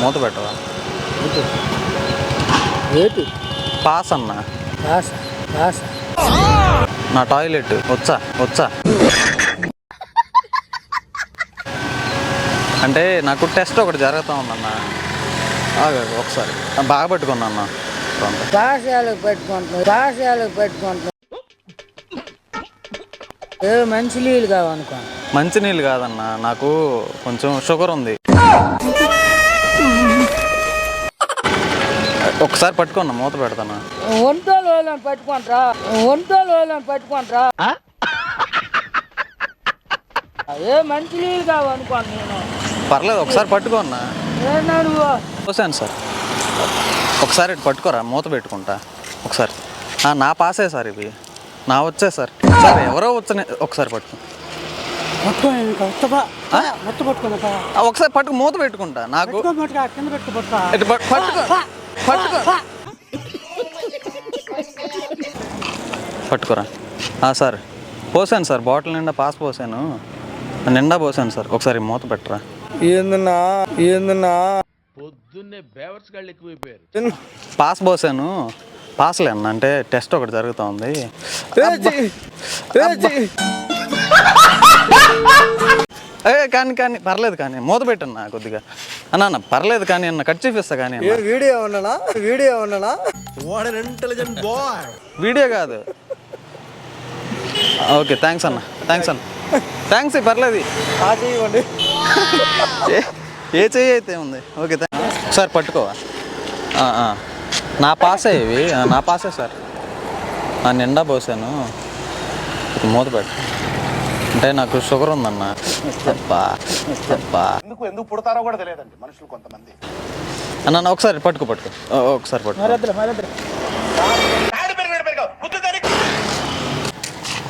మూత పెట్టవా? ఏటి? పాస్ అన్న. కాస కాస నా టాయిలెట్. వచ్చా? వచ్చా? అంటే నాకు టెస్ట్ ఒకటి జరుగుతూ ఉందన్న. ఒకసారి. బాగా పట్టుకున్నా అన్న ఏ మంచి నీళ్ళు కావనుకో. మంచినీళ్ళు కాదన్న. నాకు కొంచెం షుగర్ ఉంది. ఒకసారి పట్టుకున్నా మూత పెడతాను. ఒంటోలు వాళ్ళని పట్టుకుంటారా ఒంటోలు వాళ్ళని పట్టుకుంటారా ఏ మంచి నీళ్ళు కావనుకోను నేను. పర్లేదు ఒకసారి పట్టుకోన్నా ఏనా నువ్వు చూసాను సార్. ఒకసారి ఇటు పట్టుకోరా మూత పెట్టుకుంటా. ఒకసారి. ఆ, నా పాసే సార్ ఇవి. నా వచ్చే సార్. సార్ ఎవరో వచ్చని ఒకసారి పట్టుకో ఇంకా మొత్తం పట్టుకున్నా ఆ, ఒకసారి పట్టుకు మూత పెట్టుకుంటా. నాకు పట్టుకో కింద పెట్టుకో పట్టుకో. ఇటు పట్- పట్టుకో. పట్టుకో. పట్టుకోరా. ఆ, సార్. పోసాను సార్. బాటిల్ నిండా పాస్ పోసాను. నిండా పోసాను సార్. ఒకసారి మూత పెట్టరా. ఏందన్నా? ఏందన్నా? పొద్దున్నే బేవర్స్ గాళ్ళు ఎక్కువైపోయారు. పాస్ పోసాను. పాస్లే అన్న అంటే టెస్ట్ ఒకటి జరుగుతూ ఉంది ఏ కానీ కానీ పర్లేదు కానీ మూత పెట్టన్నా కొద్దిగా. అన్న అన్న పర్లేదు కానీ అన్న కట్ చేపిస్తా కానీ అన్న. వీడియో ఉన్నానా వీడియో ఉన్నానా వీడియో కాదు. ఓకే థ్యాంక్స్ అన్న థ్యాంక్స్ అన్న. థ్యాంక్స్ పర్లేదు. ఇవ్వండి ఏ ఏ చెయ్యి అయితే ఉంది? ఓకే థ్యాంక్ సార్ పట్టుకోవా? ఆ, ఆ. నా పాసే ఇవి? ఆ, నా పాసే సార్. ఆ, నిండా పోసాను. ఇది మూత పెట్టు. అంటే నాకు షుగర్ ఉందన్న. ఎందుకు ఎందుకు పుడతారో కూడా తెలియదండి మనుషులు కొంతమంది. అన్న ఒకసారి పట్టుకో పట్టుకో. ఓ, ఒకసారి పట్టుకో.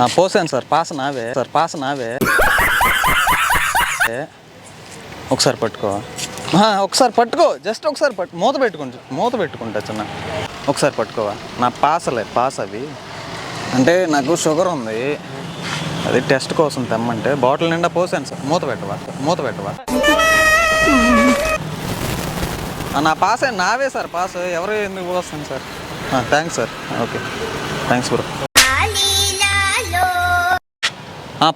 ఆ, పోసాను సార్ పాస నావే. సార్ పాస నావే. ఒకసారి పట్టుకో. ఆ, ఒకసారి పట్టుకో జస్ట్ ఒకసారి పట్టు. మూత పెట్టుకుంటా మూత పెట్టుకుంటా చిన్న. ఒకసారి పట్టుకోవా? నా పాసలే పాస్ అవి. అంటే నాకు షుగర్ ఉంది. అది టెస్ట్ కోసం తెమ్మంటే బాటిల్ నిండా పోసాను సార్. మూత పెట్టవా? మూత పెట్టవా? నా నా పాసే నావే సార్ పాస్. ఎవరు ఎందుకు పోస్తాను sir? Thanks sir. Okay. Thanks bro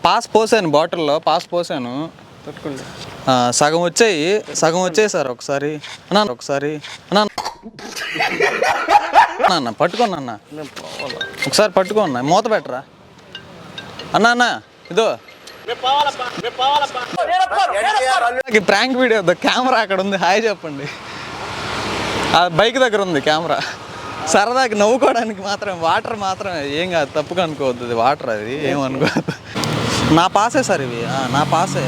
pass పోసాను బాటిల్లో పాస్ పోసాను. సగం వచ్చాయి. సగం వచ్చాయి సార్ ఒకసారి. అన్నా ఒకసారి. అన్నా అన్నా, అన్న పట్టుకోండి అన్న ఒకసారి పట్టుకోండి మూత పెట్టరా? అన్నా అన్న ఇదో. ప్రాంక్ వీడియో కెమెరా అక్కడ ఉంది. హాయ్ చెప్పండి. ఆ బైక్ దగ్గర ఉంది కెమెరా. సరదాకి నవ్వుకోవడానికి మాత్రం వాటర్ మాత్రం ఏం కాదు తప్పుగా అనుకోవద్దు. ఇది వాటర్ అది ఏమనుకోవద్దు నా పాసే సార్ ఇవి. ఆ, నా పాసే.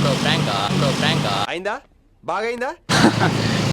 బ్రో ప్రాంకా? బ్రో ప్రాంకా? అయిందా? బాగైందా?